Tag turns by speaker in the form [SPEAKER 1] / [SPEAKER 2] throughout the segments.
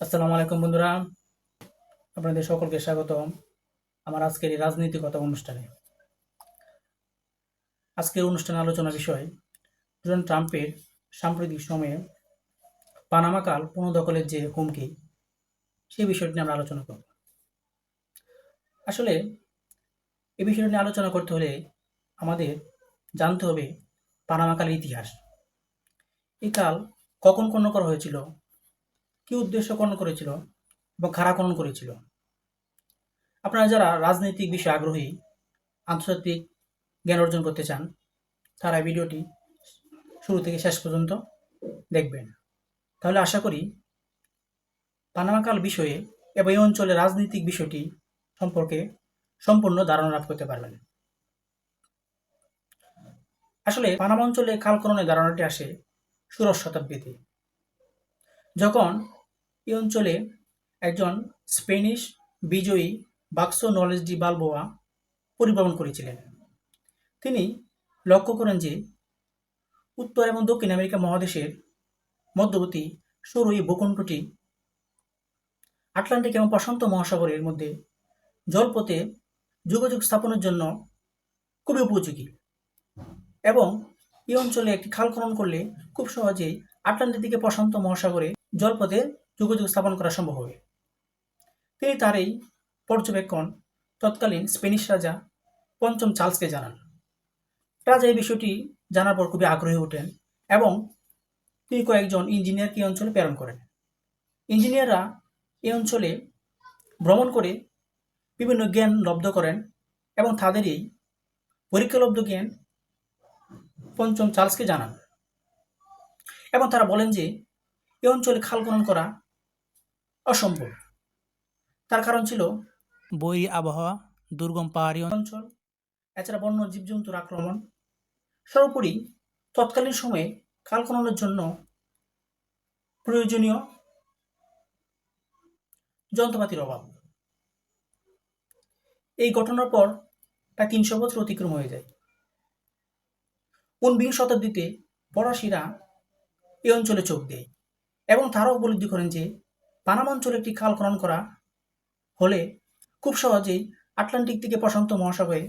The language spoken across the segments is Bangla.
[SPEAKER 1] আসসালামু আলাইকুম বন্ধুরা। আপনাদের সকলকে স্বাগত আমার আজকের এই রাজনীতিকতা অনুষ্ঠানে। আজকের অনুষ্ঠানে আলোচনা বিষয় ডোনাল্ড ট্রাম্পের সাম্প্রতিক সময়ে পানামাকাল পুনঃদখলের যে হুমকি, সেই বিষয়টি নিয়ে আমরা আলোচনা করব। আসলে এই বিষয়টি নিয়ে আলোচনা করতে হলে আমাদের জানতে হবে পানামাকালের ইতিহাস। এই কাল কখন কর্ণ করা হয়েছিল? কি উদ্দেশ্য খনন করেছিল কারা খনন করেছিল? আপনারা যারা রাজনৈতিক বিষয়ে আগ্রহী, আন্তর্জাতিক জ্ঞান অর্জন করতে চান, তারা ভিডিওটি শুরু থেকে শেষ পর্যন্ত দেখবেন। তাহলে আশা করি পানামাকাল বিষয়ে এবং এই অঞ্চলের রাজনৈতিক বিষয়টি সম্পর্কে সম্পূর্ণ ধারণা লাভ করতে পারবেন। আসলে পানামা অঞ্চলে কালকরণের ধারণাটি আসে ষোড়শ শতাব্দীতে। যখন এই অঞ্চলে একজন স্পেনিশ বিজয়ী বাক্স নলেজ ডি বালবোয়া পরিভ্রমণ করেছিলেন। তিনি লক্ষ্য করেন যে উত্তর এবং দক্ষিণ আমেরিকা মহাদেশের মধ্যবর্তী সরু এই ভূখণ্ডটি আটলান্টিক এবং প্রশান্ত মহাসাগরের মধ্যে জলপথে যোগাযোগ স্থাপনের জন্য খুবই উপযোগী এবং এই অঞ্চলে একটি খাল খনন করলে খুব সহজেই আটলান্টিক থেকে প্রশান্ত মহাসাগরে জলপথে যোগাযোগ স্থাপন করা সম্ভব হবে। তিনি তার এই পর্যবেক্ষণ তৎকালীন স্পেনিশ রাজা পঞ্চম চার্লসকে জানান। রাজা এই বিষয়টি জানার পর খুবই আগ্রহী ওঠেন এবং তিনি কয়েকজন ইঞ্জিনিয়ারকে এই অঞ্চলে প্রেরণ করেন। ইঞ্জিনিয়াররা এই অঞ্চলে ভ্রমণ করে বিভিন্ন জ্ঞান লব্ধ করেন এবং তাদের এই পরীক্ষালব্ধ জ্ঞান পঞ্চম চার্লসকে জানান এবং তারা বলেন যে, এই অঞ্চলে খাল খনন করা অসম্ভব। তার কারণ ছিল বই, আবহাওয়া, দুর্গম পাহাড়ি অঞ্চল, এছাড়া বন্য, জীবজন্তুর আক্রমণ। সর্বোপরি তৎকালীন সময়ে খাল খননের জন্য প্রয়োজনীয় যন্ত্রপাতির অভাব। এই ঘটনার পর প্রায় তিনশো বছর অতিক্রম হয়ে যায়। ঊনবিংশ শতাব্দীতে ফরাসিরা এই অঞ্চলে চোখ দেয় এবং তারা উপলব্ধি করেন যে পানাম অঞ্চলে একটি খাল খনন করা হলে খুব সহজেই আটলান্টিক থেকে প্রশান্ত মহাসাগরে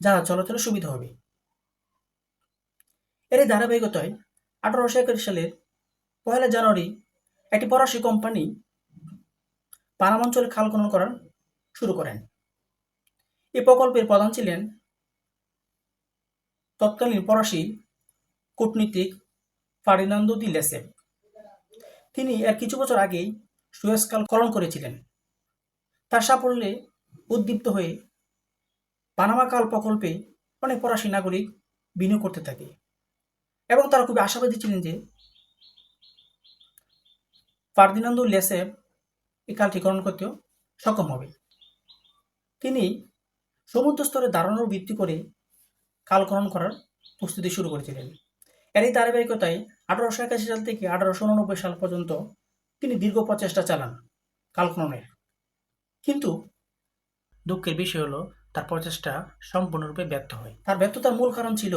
[SPEAKER 1] জাহাজ চলাচলের সুবিধা হবে। এর ধারাবাহিকতায় আঠারোশো একাশি সালের পয়লা জানুয়ারি একটি ফরাসি কোম্পানি পানাম অঞ্চলে খাল খনন করার শুরু করেন। এই প্রকল্পের প্রধান ছিলেন তৎকালীন ফরাসি কূটনীতিক ফার্ডিনান্দো দি লেসেপ তিনি এর কিছু বছর আগেই সুয়েজ কাল খনন করেছিলেন। তার সাফল্যে উদ্দীপ্ত হয়ে পানামা কাল প্রকল্পে অনেক ফরাসি নাগরিক বিনিয়োগ করতে থাকে এবং তারা খুবই আশাবাদী ছিলেন যে ফার্দিনান্দো লেসেব এই কালটি খনন করতেও সক্ষম হবে। তিনি সমুদ্র স্তরে দাঁড়ানোর ভিত্তি করে কাল করার প্রস্তুতি শুরু করেছিলেন। এর এই ধারাবাহিকতায় আঠারোশো একাশি সাল থেকে আঠারোশো উননব্বই সাল পর্যন্ত তিনি দীর্ঘ প্রচেষ্টা চালান কাল খননের কিন্তু দুঃখের বিষয় হলো, তার প্রচেষ্টা সম্পূর্ণরূপে ব্যর্থ হয়। তার ব্যর্থতার মূল কারণ ছিল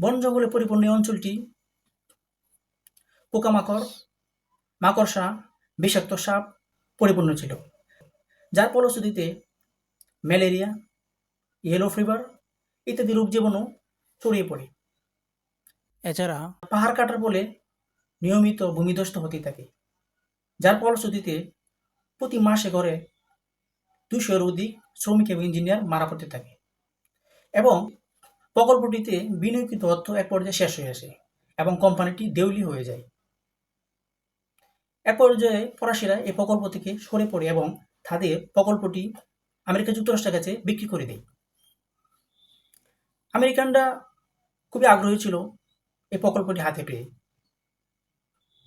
[SPEAKER 1] বন জঙ্গলে পরিপূর্ণ অঞ্চলটি। পোকামাকড়, মাকড়সা, বিষাক্ত সাপ পরিপূর্ণ ছিল। যার ফলশ্রুতিতে ম্যালেরিয়া, ইয়েলো ফিভার ইত্যাদি রোগ জীবাণু ছড়িয়ে পড়ে। এছাড়া পাহাড় কাটার বলে নিয়মিত ভূমিধ্বস্ত হতে থাকে। যার ফলশ্রুতিতে প্রতি মাসে ঘরে দুশোর অধিক শ্রমিক এবং ইঞ্জিনিয়ার মারা পড়তে থাকে এবং প্রকল্পটিতে বিনিয়োগিত অর্থ এক পর্যায়ে শেষ হয়ে আসে এবং কোম্পানিটি দেউলি হয়ে যায়। এক পর্যায়ে ফরাসিরা এই প্রকল্প থেকে সরে পড়ে এবং তাদের প্রকল্পটি আমেরিকা যুক্তরাষ্ট্রের কাছে বিক্রি করে দেয়। আমেরিকানরা খুবই আগ্রহী ছিল এই প্রকল্পটি হাতে পেয়ে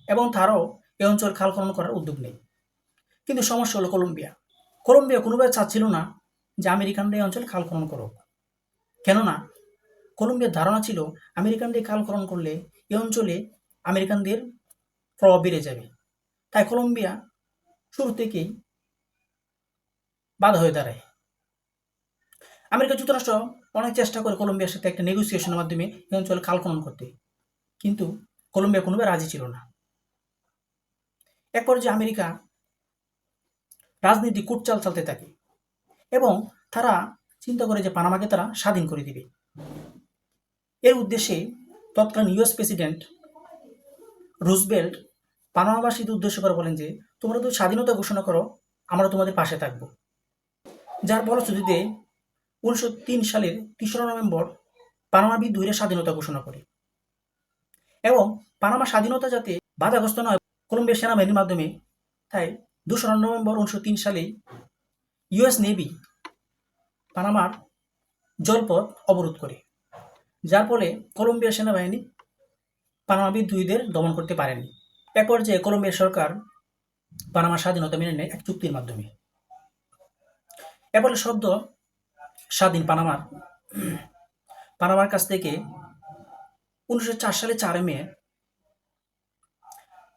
[SPEAKER 1] এবং তারাও এই অঞ্চল খাল খনন করার উদ্যোগ নেই। কিন্তু সমস্যা হলো কলম্বিয়া। কলম্বিয়া কোনোভাবে চাচ্ছিল না যে আমেরিকানরা এই অঞ্চলে খাল খনন করুক। কেননা কলম্বিয়ার ধারণা ছিল আমেরিকানরা এই খাল খনন করলে এই অঞ্চলে আমেরিকানদের প্রভাব বেড়ে যাবে। তাই কলম্বিয়া শুরু থেকেই বাধা হয়ে দাঁড়ায়। আমেরিকা যুক্তরাষ্ট্র অনেক চেষ্টা করে কলম্বিয়ার সাথে একটা নেগোসিয়েশনের মাধ্যমে এই অঞ্চলে খাল খনন করতে। কিন্তু কলম্বিয়া কোনোভাবে রাজি ছিল না। এক পর্যায়ে আমেরিকা রাজনীতি কুটচাল চালতে থাকে এবং তারা চিন্তা করে যে পানামাকে তারা স্বাধীন করে দিবে। এর উদ্দেশ্যে তৎকালীন ইউএস প্রেসিডেন্ট রুজবেল্ট পানামাবাসীদের উদ্দেশ্য করে বলেন যে, তোমরা তো স্বাধীনতা ঘোষণা করো, আমরা তোমাদের পাশে থাকব। যার ফলশ্রুতিতে উনিশশো তিন সালের তেসরা নভেম্বর পানামা বিদ্রোহীরা স্বাধীনতা ঘোষণা করে এবং পানামা স্বাধীনতা যাতে বাধাগ্রস্ত নয় কলম্বিয়া সেনাবাহিনীর মাধ্যমে তাই দোসরা নভেম্বর উনিশশো তিন সালে ইউএস নেভি পানামার জলপথ অবরোধ করে, যার ফলে কলম্বিয়া সেনাবাহিনী পানামা বিদ্রোহীদের দমন করতে পারেনি। এক পর্যায়ে কলম্বিয়া সরকার পানামার স্বাধীনতা মেনে নেয় এক চুক্তির মাধ্যমে। এর ফলে সদ্য স্বাধীন পানামার পানামার কাছ থেকে উনিশশো চার সালে চার মে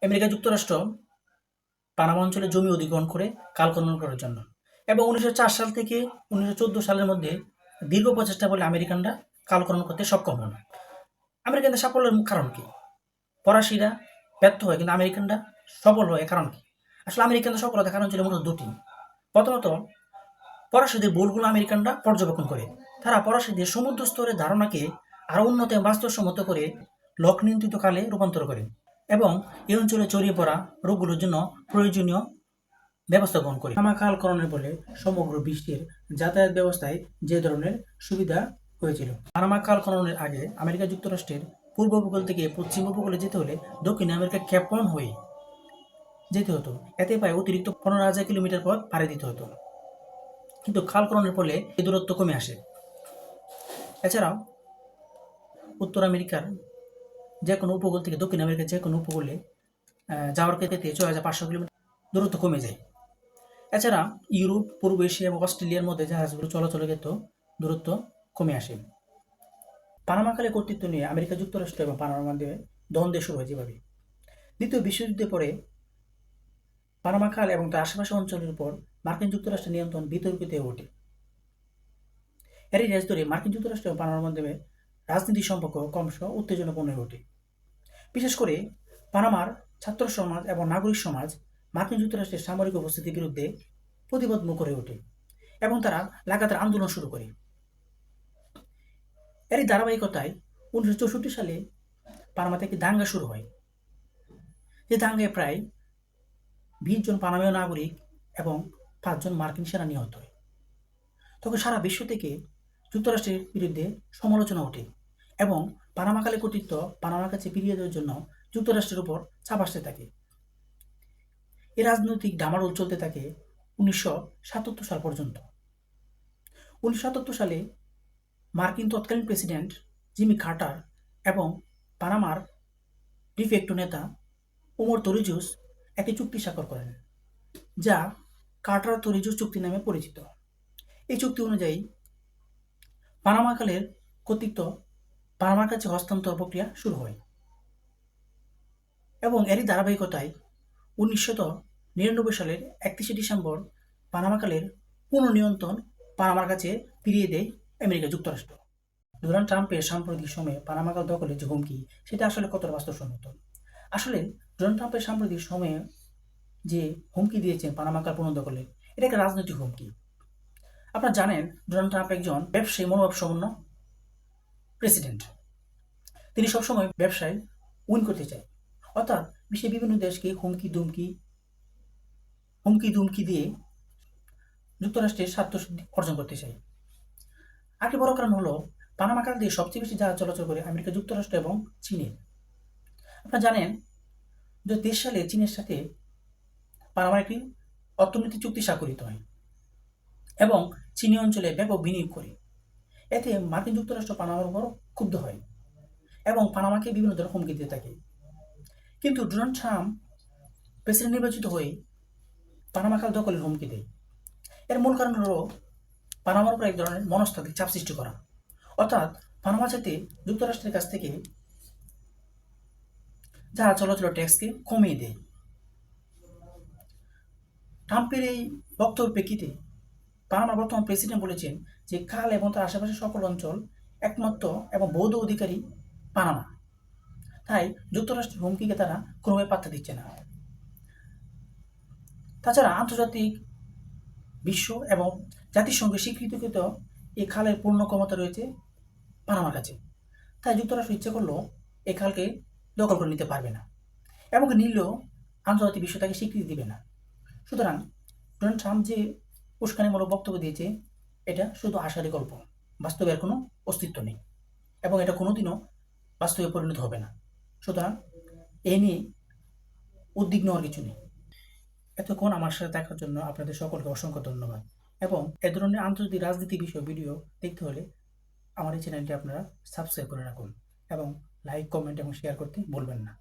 [SPEAKER 1] আমেরিকা যুক্তরাষ্ট্র পানামা অঞ্চলে জমি অধিগ্রহণ করে কাল খনন করার জন্য। এবং উনিশশো চার সাল থেকে উনিশশো চোদ্দ সালের মধ্যে দীর্ঘ প্রচেষ্টা বলে আমেরিকানরা কাল খনন করতে সক্ষম হন। আমেরিকানদের সাফল্যের কারণ কি? ফরাসিরা ব্যর্থ হয়, কিন্তু আমেরিকানরা সফল হয় কারণ কি? আসলে আমেরিকানদের সফলতার কারণ ছিল মূলত দুটি। প্রথমত, ফরাসিদের ভুলগুলো আমেরিকানরা পর্যবেক্ষণ করে। তারা ফরাসিদের সমুদ্র স্তরের ধারণাকে আরও উন্নত বাস্তবসম্মত করে লক নিয়ন্ত্রিত কালে রূপান্তর করে এবং এই অঞ্চলে ছড়িয়ে পড়া রোগগুলোর জন্য প্রয়োজনীয় ব্যবস্থা গ্রহণ করে। পানামাকালকরণের ফলে সমগ্র বিশ্বের যাতায়াত ব্যবস্থায় যে ধরনের সুবিধা হয়েছিল। পানামাকালকরণের আগে আমেরিকা যুক্তরাষ্ট্রের পূর্ব উপকূল থেকে পশ্চিম উপকূলে যেতে হলে দক্ষিণ আমেরিকা ক্যাপন হয়ে যেতে হতো। এতে প্রায় অতিরিক্ত পনেরো হাজার কিলোমিটার পথ পাড়ি দিতে হতো। কিন্তু খালকরণের ফলে এই দূরত্ব কমে আসে। এছাড়াও উত্তর আমেরিকার যে কোনো উপকূল থেকে দক্ষিণ আমেরিকার যে কোনো উপকূলে যাওয়ার ক্ষেত্রে ছয় হাজার পাঁচশো কিলোমিটার দূরত্ব কমে যায়। এছাড়া ইউরোপ, পূর্ব এশিয়া এবং অস্ট্রেলিয়ার মধ্যে জাহাজগুলো চলাচলের ক্ষেত্রে দূরত্ব কমে আসে। পানামাকালে কর্তৃত্ব নিয়ে আমেরিকা যুক্তরাষ্ট্র এবং পানামার মাধ্যমে দ্বন্দ্ব শুরু হয় যেভাবে। দ্বিতীয় বিশ্বযুদ্ধের পরে পানামা খাল এবং তার আশেপাশে অঞ্চলের উপর মার্কিন যুক্তরাষ্ট্রের নিয়ন্ত্রণ বিতর্কিত হয়ে ওঠে। এরই রেস ধরে মার্কিন যুক্তরাষ্ট্র এবং পানামার মাধ্যমে রাজনীতি সম্পর্ক ক্রমশ উত্তেজনাপূর্ণ হয়ে ওঠে। বিশেষ করে পানামার ছাত্র সমাজ এবং নাগরিক সমাজ মার্কিন যুক্তরাষ্ট্রের সামরিক উপস্থিতির বিরুদ্ধে প্রতিবাদ মুখ হয়ে ওঠে এবং তারা লাগাতার আন্দোলন শুরু করে। এরই ধারাবাহিকতায় উনিশশো চৌষট্টি সালে পানামাতে একটি দাঙ্গা শুরু হয়। যে দাঙ্গায় প্রায় বিশ জন পানামীয় নাগরিক এবং পাঁচজন মার্কিন সেনা নিহত হয়। তখন সারা বিশ্ব থেকে যুক্তরাষ্ট্রের বিরুদ্ধে সমালোচনা ওঠে। এবং পানামাকালে কর্তৃত্ব পানামার কাছে ফিরিয়ে দেওয়ার জন্য যুক্তরাষ্ট্রের উপর চাপ আসতে থাকে। এ রাজনৈতিক ডামাডোল চলতে থাকে উনিশশো সাতাত্তর সাল পর্যন্ত। উনিশশো সাতাত্তর সালে মার্কিন তৎকালীন প্রেসিডেন্ট জিমি কার্টার এবং পানামার ডিফেক্টো নেতা ওমর তরিজুস একটি চুক্তি স্বাক্ষর করেন, যা কার্টার তরিজুস চুক্তি নামে পরিচিত। এই চুক্তি অনুযায়ী পানামাকালের কর্তৃত্ব পানামার কাছে হস্তান্তর প্রক্রিয়া শুরু হয়। এবং এরই ধারাবাহিকতায় উনিশশো নিরানব্বই সালের একত্রিশে ডিসেম্বর পানামাকালের পুনর্নিয়ন্ত্রণ পানামার কাছে ফিরিয়ে দেয় আমেরিকা যুক্তরাষ্ট্র। ডোনাল্ড ট্রাম্পের সাম্প্রতিক সময়ে পানামাকাল দখলের যে হুমকি, সেটা আসলে কতটা বাস্তবসম্মত? আসলে ডোনাল্ড ট্রাম্পের সাম্প্রতিক সময়ে যে হুমকি দিয়েছেন পানামাকাল পুনর্দখলে, এটা একটা রাজনৈতিক হুমকি। আপনারা জানেন, ডোনাল্ড ট্রাম্প একজন ব্যবসায়ী, মনোভাব সম্পন্ন প্রেসিডেন্ট। তিনি সবসময় ব্যবসায় উইন করতে চায়। অর্থাৎ বিশ্বের বিভিন্ন দেশকে হুমকি দুমকি হুমকি দুমকি দিয়ে যুক্তরাষ্ট্রের স্বার্থ সিদ্ধি অর্জন করতে চায়। আরেকটি বড় কারণ হলো, পানামা খাল দিয়ে সবচেয়ে বেশি জাহাজ চলাচল করে আমেরিকা, যুক্তরাষ্ট্র এবং চীনে। আপনারা জানেন দু তেইশ সালে চীনের সাথে পানামার একটি অর্থনৈতিক চুক্তি স্বাক্ষরিত হয় এবং চীনী অঞ্চলে ব্যাপক বিনিয়োগ করে। এতে মার্কিন যুক্তরাষ্ট্র পানামার উপর ক্ষুব্ধ হয় এবং পানামাকে বিভিন্ন ধরনের হুমকি দিতে থাকে। কিন্তু ডোনাল্ড ট্রাম্প প্রেসিডেন্ট নির্বাচিত হয়ে পানামা খাল দখলের হুমকি দেয়। এর মূল কারণ হলো পানামার উপর এক ধরনের মনস্তাত্ত্বিক চাপ সৃষ্টি করা। অর্থাৎ পানামা যাতে যুক্তরাষ্ট্রের কাছ থেকে যারা চলাচল ট্যাক্সকে কমিয়ে দেয়। ট্রাম্পের এই বক্তব্যের প্রেক্ষিতে পানামার বর্তমান প্রেসিডেন্ট বলেছেন যে খাল এবং তার আশেপাশের সকল অঞ্চল একমাত্র এবং বৌদ্ধ অধিকারী পানামা। তাই যুক্তরাষ্ট্রের হুমকিকে তারা ক্রমে পাত্তা দিচ্ছে না। তাছাড়া আন্তর্জাতিক বিশ্ব এবং জাতিসংঘে স্বীকৃতিকৃত এই খালের পূর্ণ ক্ষমতা রয়েছে পানামার কাছে। তাই যুক্তরাষ্ট্র ইচ্ছে করলেও এই খালকে দখল করে নিতে পারবে না এবং নিলেও আন্তর্জাতিক বিশ্ব তাকে স্বীকৃতি দিবে না। সুতরাং ডোনাল্ড ট্রাম্প যে উস্কানিমূলক বক্তব্য দিয়েছে, এটা শুধু আশারই গল্প বাস্তবের কোনো অস্তিত্ব নেই, এবং এটা কোনোদিনও বাস্তবে পরিণত হবে না। সুতরাং এ নিয়ে উদ্বিগ্ন হওয়ার কিছু নেই। এতক্ষণ আমার সাথে দেখার জন্য আপনাদের সকলকে অসংখ্য ধন্যবাদ, এবং এ ধরনের আন্তর্জাতিক রাজনীতি বিষয় ভিডিও দেখতে হলে আমার এই চ্যানেলটি আপনারা সাবস্ক্রাইব করে রাখুন, এবং লাইক কমেন্ট এবং শেয়ার করতে ভুলবেন না।